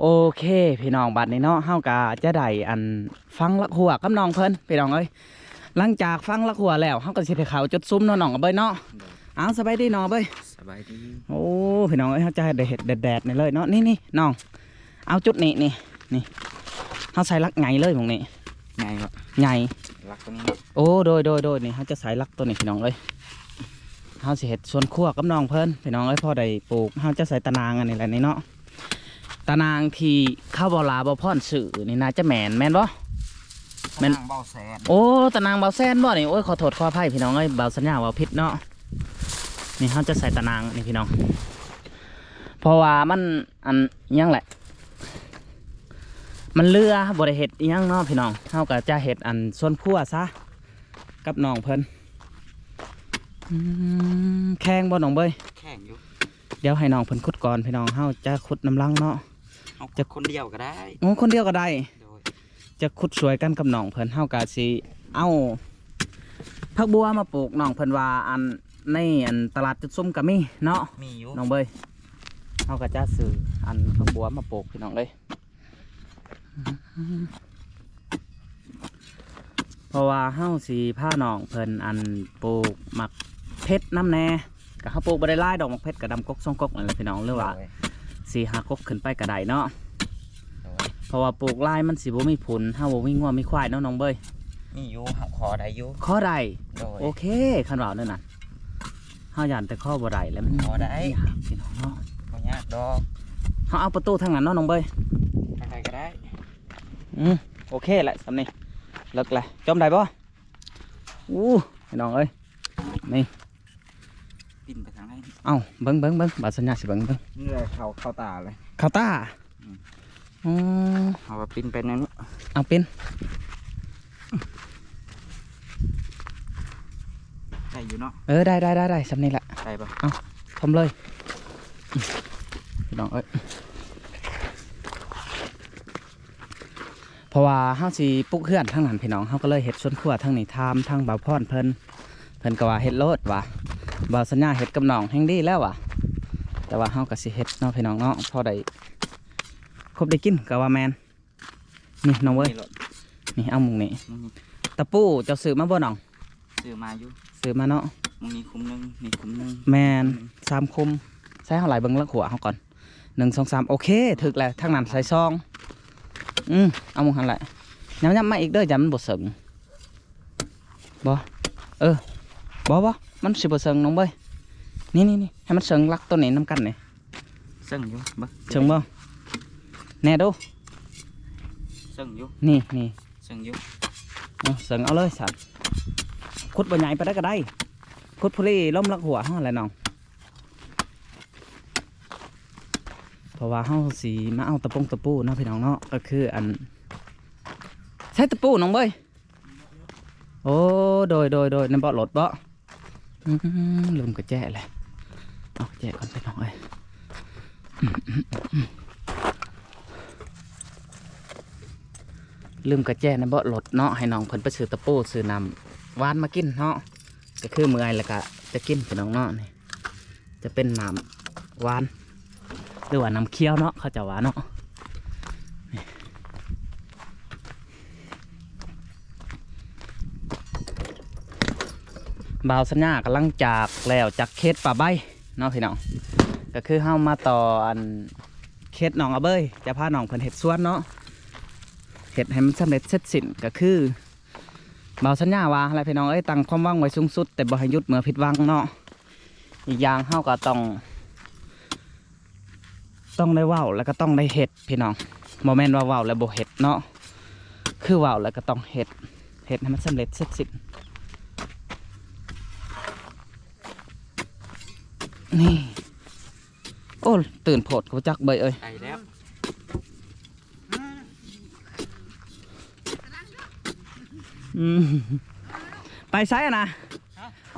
โอเคพี่น้องบัดนี้เนาะเฮากะจะได้อันฟังละหัวกับน้องเพิ่นพี่น้องเอ้ยหลังจากฟังละหัวแล้วเฮาก็สิไปเข้าจุดซุ้มเนาะน้องกับเบ้ยเนาะเอาสบายดีน้องเบ้ยสบายดีโอ้พี่น้องเอ้ยเฮาจะให้ได้เห็ดแดดๆนี่เลยเนาะนี่นี่น้อง เอาจุดนี้นี่นี่เฮาใส่ลักไงเลยหมองนี้ไงครับไงรักตรงนี้โอ้โดยโดยโดยนี่เขาจะใส่ลักตัวนี้พี่น้องเอ้ยเขาสิเห็ดสวนครัวกับน้องเพิ่นพี่น้องเอ้ยพอได้ปลูกเขาจะใส่ตะนางอันนี้แหละนี่เนาะ ตะนางที่ข้าวบอลาบอพ่อนสื่อนี่น่าจะแมนแมนบ่แม่นทางเบาแสนโอ้ตะนางเบาแซนบ่นี่โอ้ยขอโทษขออภัยพี่น้องเอ้ยเบาสัญญาเบาพิษเนาะนี่เขาจะใส่ตะนางนี่พี่น้องเพราะว่ามันอันอิหยังแหละ มันเลือบริเห็ดอิหยังเนาะพี่น้องเขาก็จะเห็ดอันส่วนครัวซะกับน้องเพิ่นอืมแข้งบ่น้องเบ้ยแข่งอยู่เดี๋ยวให้น้องเพิ่นขุดก่อนพี่น้องเฮาจะขุดน้ำลังเนาะ เอาจะคนเดียวก็ได้โอ้คนเดียวก็ได้ โดยจะขุดสวยกันกับน้องเพิ่นเฮากะสิเอาผักบัวมาปลูกน้องเพิ่นว่าอันในอันตลาดจุดซุ่มก็มีเนาะ มีอยู่น้องเบยเฮาก็จะซื้ออันผักบัวมาปลูกพี่น้องเลยเพราะว่าเฮาสิพาน้องเพิ่นอันปลูกหมักเพชรน้ำแน่ก็เฮาปลูกบ่ได้หลายดอกหมักเพชรก็ดำกกสองกกนั่นแหละพี่น้องหรือว่าโดย สี่ห้ากกขึ้นไปก็ได้เนาะโดยเพราะว่าปลูกลายมันสิบ่มีผลเฮาบ่มีงัวมีควายเนาะน้องเบยมีอยู่หักคอได้อยู่ข้อใดโดยโอเคคันว่านั่นน่ะเฮาย่านแต่ข้อบ่ได้แล้วมันข้อใดยากพี่น้องเนาะบ่ยากดอกเฮาเอาประตูทางนั้นเนาะน้องเบยทางใดก็ได้อืมโอเคแหละสำนี้เลิกเลยจมได้ปะอู้พี่น้องเอ้ยนี่ปิ่นไปทางไหน เอ้าเบิ้งเบิ้งเบิ้งบาดสัญญาสิเบิ้งเบิ้งนี่เลยเขาเข้าตาเลยคาตาอืมอ๋อเอาว่าปิ่นไปนั่นเอาเป็นได้อยู่เนาะเออได้ได้ได้ได้สำนี้แหละได้ปะทำเลยอืมพี่น้องเอ้ยเพราะว่าเฮาสิปลุกเฮือนทั้งนั้นพี่น้องเฮาก็เลยเฮ็ดสวนครัวทั้งนี้ทามทั้งบ่าวพรเพิ่นเพิ่นก็ว่าเฮ็ดโลดว่ะ บ่าวสัญญาเฮ็ดกับน้องแห่งดีแล้วว่ะ แต่ว่าเฮาก็สิเฮ็ดเนาะพี่น้องเนาะพอได้ครบได้กินก็ว่าแมนนี่น้องเว้ยมีรถนี่เอาหมุงนี่มึงมีตะปูเจ้าซื้อมาบ่น้องซื้อมาอยู่ซื้อมาเนาะมึงมีคุ้มหนึงมีคุ้มหนึงแมนสามคุมใช้เท่าไหร่เบิ่งเลือกหัวเขาก่อนหนึ่งสองสามโอเคถึกแล้วทางนั้นใส่ซองอืมเอาหมุงหันแหละย้ำย้ำมาอีกเด้อจำมันบดเสิงบ่เออบ่บ่ มันสิบดเสิงน้องเบ้ยนี่นี่นี่ให้มันเสิงรักตัวนี้น้ำกันนี่ซึ่งอยู่บ่เสิงบ่แน่ดูซึ่งอยู่นี่นี่ซึ่งอยู่เอาเสิงเอาเลยสัตว์ขุดบ่ใหญ่ไปได้ก็ได้ขุดพลีล้มลักหัวห้องอะไรน้องเพราะว่าเฮาสีมาเอาตะปงตะปูเนาะพี่น้องเนาะก็คืออันใช้ตะปูน้องเบ้ยโอ้โดยโดยโดยในเบาะรถเบาะอื้อหือ ลืมกระแจเลยเอาแจก่อนพี่น้องเอ้ยลืมกระแจในเบาะรถเนาะให้น้องเพิ่นไปซื้อตะปูซื้อน้ำหวานมากินเนาะก็คือเมื่อยแล้วก็จะกินพี่น้องเนาะนี่จะเป็นน้ำหวานหรือว่าน้ำเคี้ยวเนาะเขาจะหว่าเนาะ บ่าวสัญญากำลังจากแล้วจากเขตป่าใบเนาะพี่น้องก็คือเฮามาต่ออันเขตหนองอาเบยจะพาหนองเพิ่นเห็ดสวนเนาะเห็ดให้มันสำเร็จเสร็จสิ้นก็คือบ่าวสัญญาว่าอะไรพี่น้องเอ้ยตั้งความหวังไว้สูงสุด แต่บ่ให้ยุดเมื่อผิดวังเนาะอีกอย่างเฮาก็ต้อง ต้องได้ว้าวแล้วก็ต้องได้เห็ดพี่น้องโมเมนต์ว่าว้าแล้วบ่เห็ดเนาะคือว้าวแล้วก็ต้องเห็ดเห็ดให้มันสำเร็จเสร็จสิ้น นี่ โอ้ตื่นโผดกูจักเบยเอ้ยได้แล้วอืมไปไซอะนะ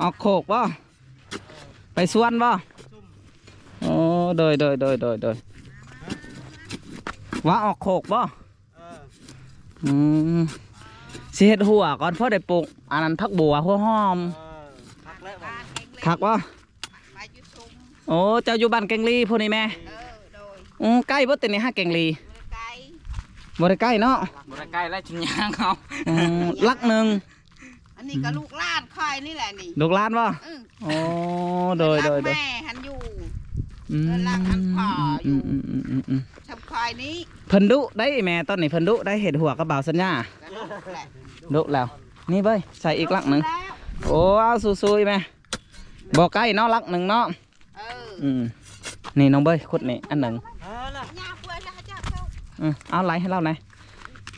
ออกโขกบ่ไปสวนบ่โอ้โดยโดยโดยโดยโดยว่าออกโขกบ่อืมสิเฮ็ดหัวก่อนพ่อได้ปลูกอันนั้นพักบัวหัวหอมพักแล้วบ่คักวะไปอยุชุม โอ้เจ้าอยู่บ้านแกงลีพวกนี้แม่เออโดยอือใกล้บ่ตินี่ฮะแกงลีไก่บ่ได้ใกล้เนาะบริใกล้แล้วจุนยางเขาอืมลักหนึ่งอันนี้ก็ลูกหลานคอยนี่แหละนี่ลูกหลานบ่อือโอ้โดยโดยโดยแม่หันอยู่ อืมเออรักอันพ่ออยู่อืมอืมอืมอืมชำคอยนี้เพิ่นดุได้แม่ตอนนี้เพิ่นดุได้เห็ดหัวกระเบาสัญญาก็ลูกแหละดุแล้ว นี่เบ้ยใส่อีกลักหนึ่ง แล้วโอ้เอาสู้ๆอีแม่บ่ใกล้เนาะลักหนึ่งเนาะเอออืม นี่น้องเบ้ยขุดนี่อันหนึ่งเออละยาเพื่อนนะเจ้าเจ้าอืมเอาไหลให้เราหน่อย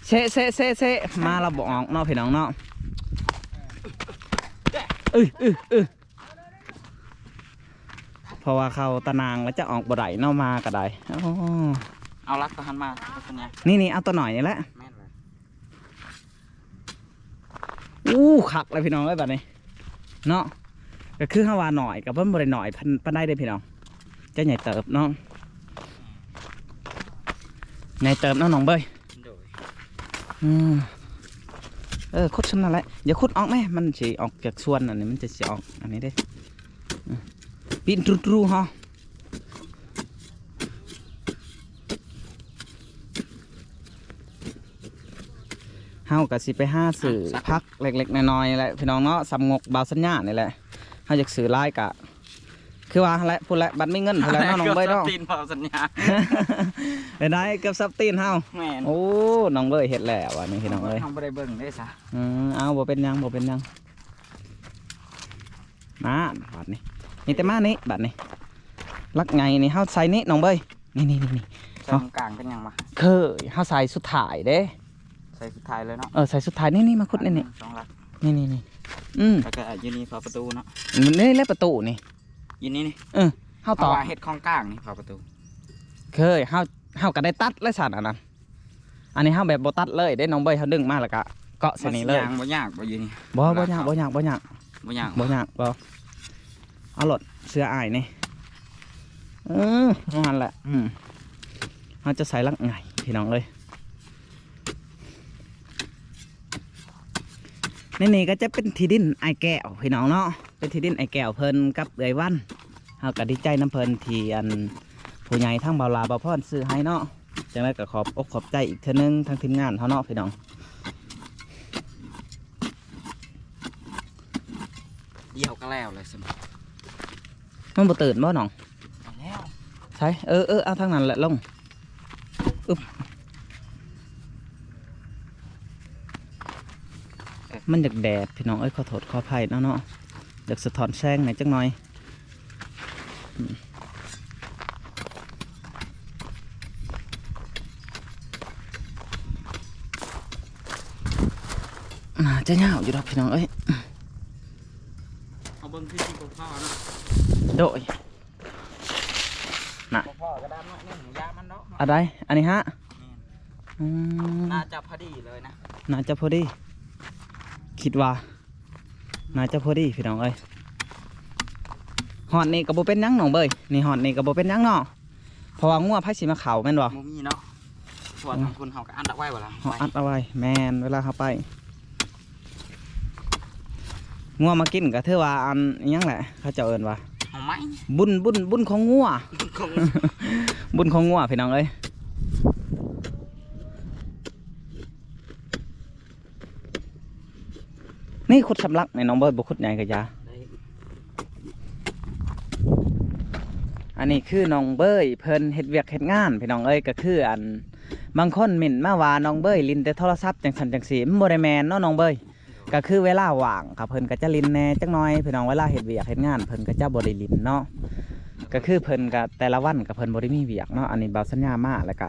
เซะเซะเซะเซะมาเราบอกออกเนาะพี่น้องเนาะเอ้ยเอ้ยเอ้ยเพราะว่าเขาตะนางแล้วจะออกบ่ได้เนาะมาก็ได้อ๋อเอาลักก็หันมาจุนยางนี่นี่เอาตัวหน่อยนี่แหละแม่นเลยอู้ขักเลยพี่น้องเอ้ยแบบนี้เนาะ ก็คือห้าวาหน่อยกับเพิ่นบ่ได้หน่อยพันปานได้เด้อพี่น้องจะใหญ่เติบเนาะใหญ่เติบเนาะน้องเบ้ยโดยอืมเออขุดชำนั่นแหละอย่าขุดออกแม่มันสิออกจากส่วนอันนี้มันจะสิออกอันนี้เด้อืมปีนตรูๆฮะเฮาก็สิไปห้าสื่อพักเล็กๆน้อยๆแหละพี่น้องเนาะสำงกบาวสัญญานี่แหละ เฮาอยากสื่อลายกะ คือว่าแหละพูดแหละบัดไม่เงินพูดแหละเนาะน้องเบ้ยเนาะตีนเผาสัญญาไปได้เกือบซับตีนเฮาแม่นโอ้น้องเบยเห็ดแล้วอะนี่พี่น้องเอ้ยทำบ่ได้เบิ่งได้ซะอืมเอาบ่เป็นหยังบ่เป็นหยังมาบาดนี้นี่แต่มานี่บาดนี้ลักไงนี่เฮาใส่นี่น้องเบยนี่นี่นี่นี่ใส่ตรงกลางเป็นหยังวะเคยเฮาใส่สุดท้ายเด้ใส่สุดท้ายเลยเนาะเออใส่สุดท้ายนี่นี่มาคุดนี่นี่สองลักนี่นี่นี่ อืมแล้วก็อยู่นี่เผาประตูเนาะนี่แหละประตูนี่อยู่นี่นี่เฮาเพต่อราะว่าเฮ็ดของกลางนี่เผาประตู เคยเฮาเฮาก็ได้ตัดเลยสั่นอันนั้นอันนี้เฮาแบบบ่ตัดเลยเด้น้องเบยเฮาดึงมาแล้วก็เกาะใส่นี่เลยมัสิางบ่ยากบ่อยู่นี่บ่บ่ยากบ่ยากบ่ยากบ่ยากบ่ยากบ่เอาหลดเสื้ออายนี่เออนั่นแหละอืมเราจะใส่ลักไงพี่น้องเลย นี่นี่ก็จะเป็นที่ดินไอแก้วพี่น้องเนาะเป็นที่ดินไอแก้วเพิ่นกับเอยวันเฮาก็ดีใจน้ำเพิ่นที่อันผู้ใหญ่ทั้งเบาลาเบาพรซื้อให้เนาะจังไดก็ขอบอกขอบใจอีกเทื่อนึงทางทีมงานเขาเนาะพี่น้องเดี่ยวก็แล้วเลยสมมันบ่ตื่นบ่น้องไปแล้วใช่เออเออเอาทางนั้นแหละลงอึบ มันอยากแดดพี่น้องเอ้ยขอโทษขออภัยเนาะเนาะอยากสะท้อนแสงหน่อยจังหน่อยอืมน่าจะยาวอยู่ดอกพี่น้องเอ้ยเอาเบิ่งที่ที่บ่พ่อเนาะโดยบ่พ่อก็ได้เนาะเนี่ยหมูยามันเนาะอะไรอันนี้ฮะแม่นอืมน่าจะพอดีเลยนะน่าจะพอดี คิดว่าน่าจะพอดีพี่น้องเอ้ยหอดนี่ก็บ่เป็นหยังน้องเบยนี่หอดนี่ก็บ่เป็นหยังเนาะเพราะว่างัวไผสิมาเข่าแม่นบ่บ่มีเนาะส่วนทางคุณเฮาก็อันดับไว้บ่ล่ะเฮาอัดเอาไว้แม่นเวลาเขาไปงัวมากินก็ถือว่าอันอิหยังแหละเขาเจะเอิ้นว่า เอาไหมบุญบุญบุญของงัว คง บุญของงัวพี่น้องเอ้ย นี่ขุดสำลักในน้องเบิร์ดบุขุดใหญ่กะยาอันนี้คือน้องเบยเพิ่นเฮ็ดเวียกเฮ็ดงานพี่น้องเอ้ยก็คืออันบางคนหมิ่นมาว่าน้องเบยลินแต่โทรศัพท์จังสันจังสีมันบ่ได้แมนเนาะน้องเบยก็คือเวลาว่างค่ะเพิ่นก็จะลินแน่จักหน่อยพี่น้องเวลาเฮ็ดเวียกเฮ็ดงานเพิ่นก็จะบ่ได้ลินเนาะก็คือเพิ่นก็แต่ละวันก็เพิ่นบ่ได้มีเวียกเนาะอันนี้เบาสัญญามาแล้วก็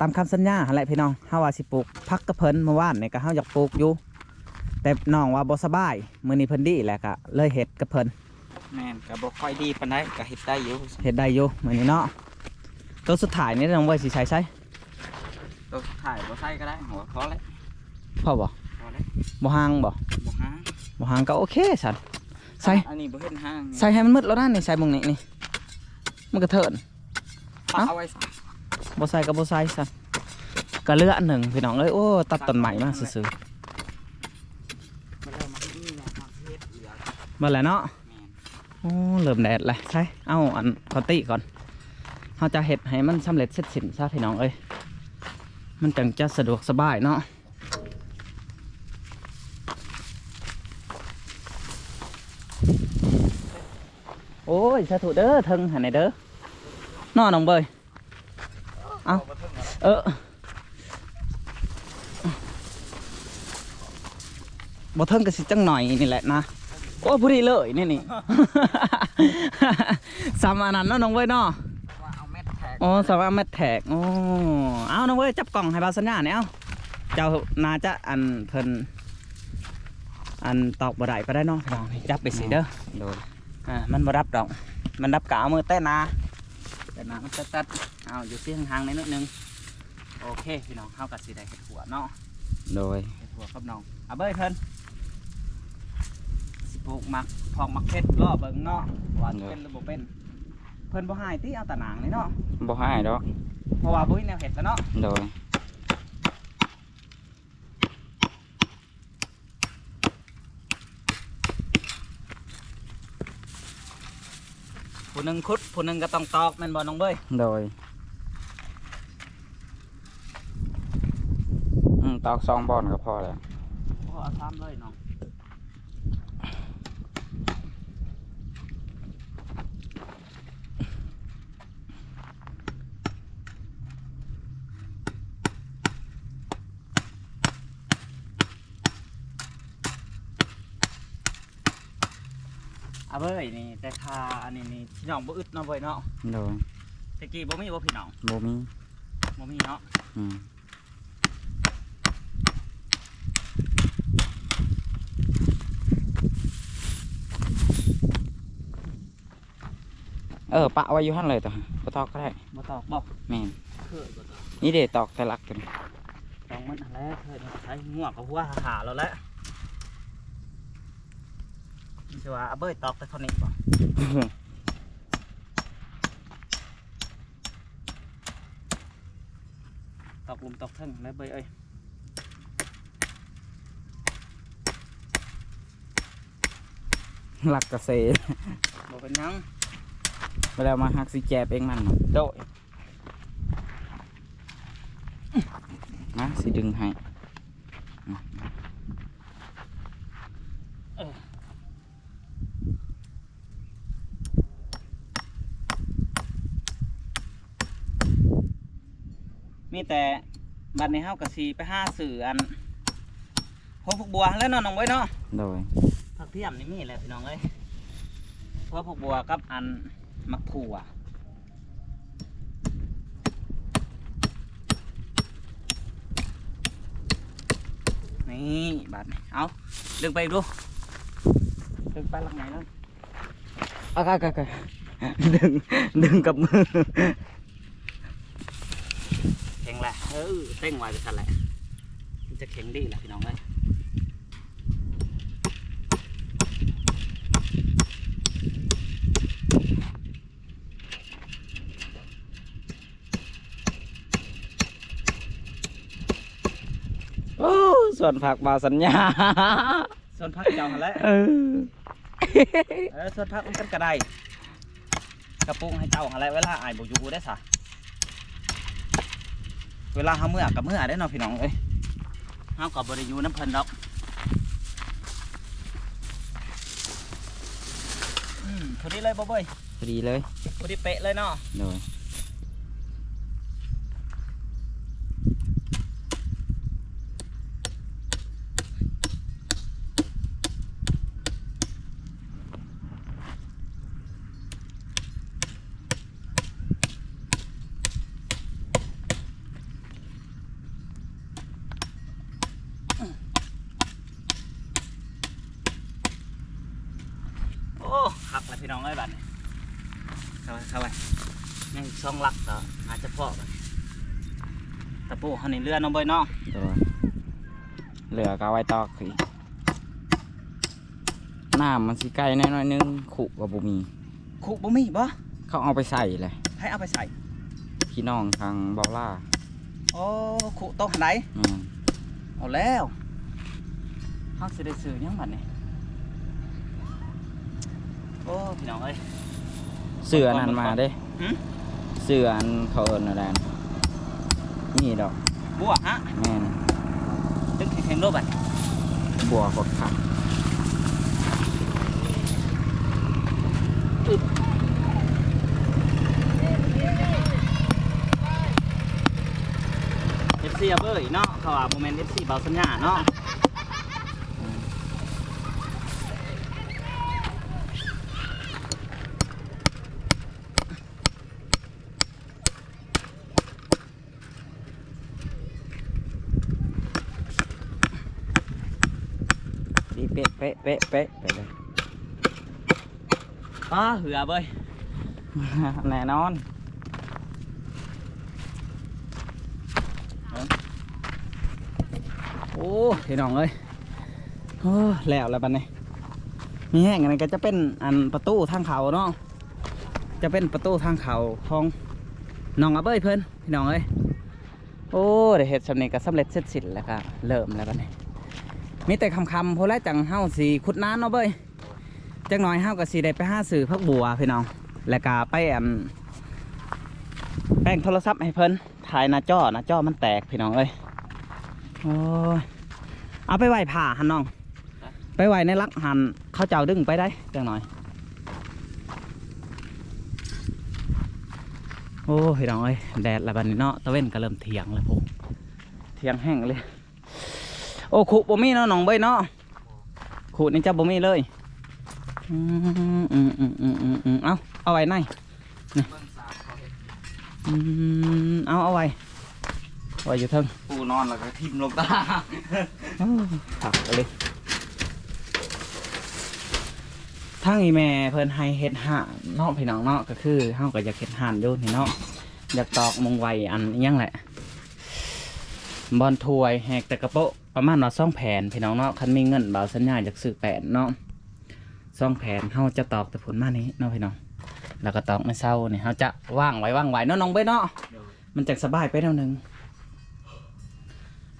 ตามคำสัญญาหั่นแหละพี่น้องเฮาว่าสิปลูกพักกับเพิ่นเมื่อวานนี่ก็เฮาอยากปลูกอยู่ แต่น้องว่าบ่สบายมื้อนี้เพิ่นดีแล้วก็เลยเฮ็ดกับเพิ่นแม่นก็บ่ค่อยดีปานใดก็เฮ็ดได้อยู่เฮ็ดได้อยู่มื้อนี้เนาะตัวสุดท้ายนี่น้องเบยสิใช้ใช้ตัวถ่ายบ่ใส่ก็ได้หัวพอแล้วพอบ่พอแล้วบ่ห่างบ่บ่หาบ่ห่างก็โอเคสันใส่อันนี้บ่เห็นห้างใส่ให้มันมืดแล้วนะนี่ใส่หมองนี้นี่มันก็เถินปักเอ้าเอาไว้ซะบ่ใส่ก็บ่ใส่สันก็เหลืออันหนึ่งพี่น้องเอ้ยโอ้ตัดต้นใหม่มาซื่อมันเริ่มมาที่นี่แล้วมาเฮ็ดเหลือ ๆ มาแล้วเนาะโอ้เริ่มแดดแล้วใช่เอาอันคอตตี้ก่อนเขาจะเห็ดให้มันสำเร็จเสร็จสิ้นซะพี่น้องเอ้ยมันจังจะสะดวกสบายเนาะโอ้ยสาธุเด้อทิงหันไหนเด้อนอน้องเบยเอาเออบ่เทิงก็สิจังหน่อยนี่แหละนะ โอ้ผู้ดีเลยนี่นี่ สามอันนั้นเนาะน้องเว้ยเนาะว่าเอาแมทแท็กอ๋อสามอันแมทแท็กโอ้เอาน้องเว้ยจับกล่องให้บาสัญญาเนี่ยเอาเจ้าน่าจะอันเพิ่นอันตอกบ่ได้ก็ได้เนาะลองนี่จับไปสิเด้อโดยอ่ามันบ่รับดอก มันรับกะเอามือเต้นนาแต่นามันตัดๆเอาอยู่เสียงห่างๆนิดนึงโอเคพี่น้องเข้ากับสีได้เห็ดหัวเนาะโดย เห็ดหัวกับน้องเอาเบ้ยเพิ่นสิ ปลูกหมักพอกหมักเพชรรอบเบิ่งเนาะว่าสิเป็นหรือบ่เป็น เพิ่นบ่ให้ติเอาแตะหนางนี่เนาะบ่ให้ดอกเพราะว่าบ่มีแนวเห็ดแล้วเนาะโดยผู้หนึงขุดผู้หนึงก็ต้องตอกแม่นบ่น้องเบ้ยโดยอืมตอกสองบอลก็พอแล้วพอเอาซ้ำเลยน้อง อาเบ้ยนี่แต่ค่าอันนี้นี่พี่น้องบ่อึดเนาะเบ้ยเนาะโดยตะกี้บ่มีบ่พี่น้องบ่มีบ่มีเนาะอืมเออปะไว้อยู่หั่นเลยตัวบ่ตอกก็ได้บ่ตอกบ่แม่นคือบ่ตอกนี่เด้ตอกแต่ลักกันต้องมันอะไรเคยใช้ง่วงกับหัวหาแล้วแหละนี่ สิว่าเอาเบ้ยตอกแต่เท่านี้บ่ตอกลุมตอกเทิงแล้วเบ้ยเอ้ยลักกระเซบ่เป็นหยังเวลามาหักสิแจบเองมันโดยนะสิดึงให้ มีแต่บัดนี้เฮาก็สิไปหาสื่ออันพวกพวกบัวแล้วเนาะน้องไว้ยเนาะโดยผักเทียมนี่มีแหละพี่น้องเอ้ยเพราะพวกบัวกับอันมักถั่วนี่บาดนี้เอาดึงไปดูดึงไปหลังไหนเลยอะกะกะกะดึงดึงกับมือแข็งแหละ เออเต้งไว้ไปทันแหละมันจะแข็งดีแหละพี่น้องเอ้ยโอ้ส่วนผักบาสัญญา ส่วนพักเจ้าหันแหล้วเออ เออส่วนพักมันกันกระไดกระปุงให้เจ้าหันแหล้วเวลาอายบอยู่ได้สะ เวลาเฮาเมื่อกับเมื่อได้เนาะพี่น้องเอ้ยเฮากับบริยูน้ำเพิ่นดอกอืมพอดีเลยบ่เบ้ยพอดีเลยพอดีเป๊ะเลยเนาะโดย โอ้หักเลยพี่น้องเอ้ยบัดนี้เข้าไปเข้าไปยังอีกสอง หลักก็อาจจะพอกันตะปูเขานี่เรือน้องเบ้ยเนาะโดยเหลือก็เอาไว้ตอกสิน้ำมันสิไกลแน่น้อยนึงขุกับบุมีคุบ่มีบ่เขาเอาไปใส่เลยให้เอาไปใส่พี่น้องทางบอลล่าโอ้คุต้องหันไหนอืมเอาแล้วเฮาสิได้ซื้อหยังบัดนี้โอ้พี่น้องเอ้ย เสือนั่นมาเด้หืม เสื้ออันเขาเอิ้นอะไรนะนี่ดอกบัวฮะแม่นตึกแข่งรถบัดบัวกดขับเอฟซีเบอร์เนาะเขาว่าโมเมนต์เอฟซีเบาสัญญาเนาะดี เป๊ะเป๊ะเป๊ะเป๊ะไปเลยอ้าเหือเบ้ยแน่นอนโอ้พี่น้องเอ้ยโอ้แล้วแล้วบัดนี้มีแห้งอันนี้ก็จะเป็นอันประตูทางเขาเนาะจะเป็นประตูทางเขาของน้องอาเบ้ยเพิ่นพี่น้องเอ้ยโอ้ได้เฮ็ดสำเร็จก็สำเร็จเสร็จสิ้นแล้วก็เริ่มแล้วบัดนี้ มีแต่คำคำๆพอแล้จังเฮาสีขุดน้ำเนาะเบ้ยจังน่อยเฮาก็สีได้ไปห้าสื่อพักบัวพี่น้อง แล้วก็ไปอันแป้งโทรศัพท์ให้เพิ่นถ่ายหน้าจอหน้าจอมันแตกพี่น้องเอ้ยโอ้ยเอาไปไหวผ่าหันน้อง ไปไหวในลักหันเขาเจ้าดึงไปได้จังหน่อย โอ้พี่น้องเอ้ยแดดละบันนี้เนาะตะเว้นก็เริ่มเถียงแล้วพวกเถียงแห้งเลย อ้ขุบ่มีเนาะน้องเบ้ยเนาะขุนี่เจ้าบ่มีเลยอืมอืมอืมอืมอืมเอาเอาไว้ในนี่อืมเอาเอาไว้ไว้อยู่เทิงปูนอนแล้วก็ทิ่มลงตาผักเลยทางอีแม่เพิ่นให้เฮ็ดห่านเนาะพี่น้องเนาะก็คือเฮาก็อยากเฮ็ดห่านอยู่นี่เนาะอยากตอกมงไวอันยังแหละบอลถวยแหกแต่กระโปะ ประมาณว่าซ่องแผนพี่น้องเนาะคันมีเงินบ่าวสัญญาจากซื้อแผนเนาะซ่องแผนเฮาจะตอกแต่ผลมานี้เนาะพี่น้องแล้วก็ตอกไม่เศร้านี่เฮาจะว่างไว้ว่างไว้เนาะน้องเบ้เนาะมันจักสบายไปแนวหนึง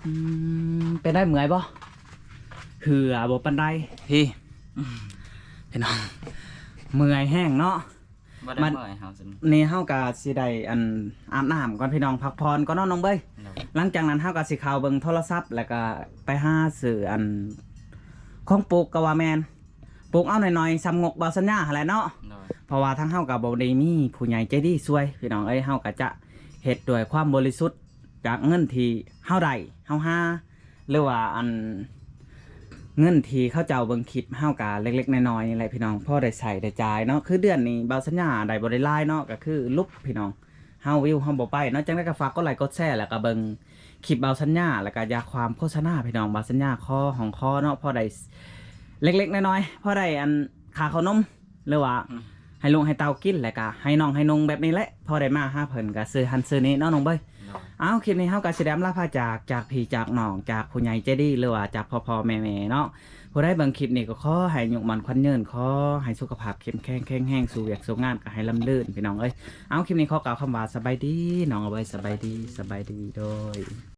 อืมเป็นได้เหมือยบ่เหือบ่ปันไดพี่พี่น้องเมื่อยแห้งเนาะ บ่ได้มันเมื่อยเฮาสินี่เฮากะสิได้อันอาบน้ำก่อนพี่น้องพักผ่อนก่อนเนาะน้องเบ้ยโดยหลังจากนั้นเฮากะสิเข้าเบิ่งโทรศัพท์ แล้วก็ไปหาซื้ออันของปลูกก็ว่าแม่นปลูกเอาหน่อยๆซ้ำงกบ่สัญญาหั่นแหละเนาะโดยเพราะว่าทั้งเฮากับบ่ได้มีผู้ใหญ่ใจดีช่วย พี่น้องเอ้ยเฮาก็จะเฮ็ดด้วยความบริสุทธิ์จากเงินที่เฮาได้เฮาหาหรือว่าอัน เงินทีเข้าเจ้าเบิ่งคลิปเฮาก็เล็ก ๆ น้อยๆนี่แหละพี่น้องพ่อได้ใส่ได้จ่ายเนาะคือเดือนนี้เบาสัญญาได้บ่ได้หลาเนาะก็คือลุบพี่น้องเฮาวิวเฮาบ่ไปเนาะจังได๋ก็ฝากกดไลค์กดแชร์แล้วก็เบิ่งคลิปเบาสัญญาแล้วก็ยาความโฆษณาพี่น้องเบาสัญญาคอของคอเนาะพ่อได้เล็ก ๆ น้อยๆพอได้อันค่าขนมหรือว่าให้ลุงให้เตากินแหละกะให้น้องให้นงแบบนี้แหละพ่อได้มาห้าเพิ่นกะซื้อหันซื้อนี้เนาะน้องเบ้ย อ้าวคลิปนี้เฮาก็สิได้อำลาพาจากจากพี่จากน้องจากผู้ใหญ่เจดีหรือว่าจากพ่อพ่อแม่แม่เนาะผู้ได้เบิ่งคลิปนี้ก็ขอให้ยุกมันควันเยินขอให้สุขภาพเข้มแข็งแข็งแห้งสู่อยากสู่งานก็ให้ลำลื่นพี่น้องเอ้ยเอาคลิปนี้ขอกล่าวคำว่าสบายดีน้องเอาไว้สบายดีสบายดีโดย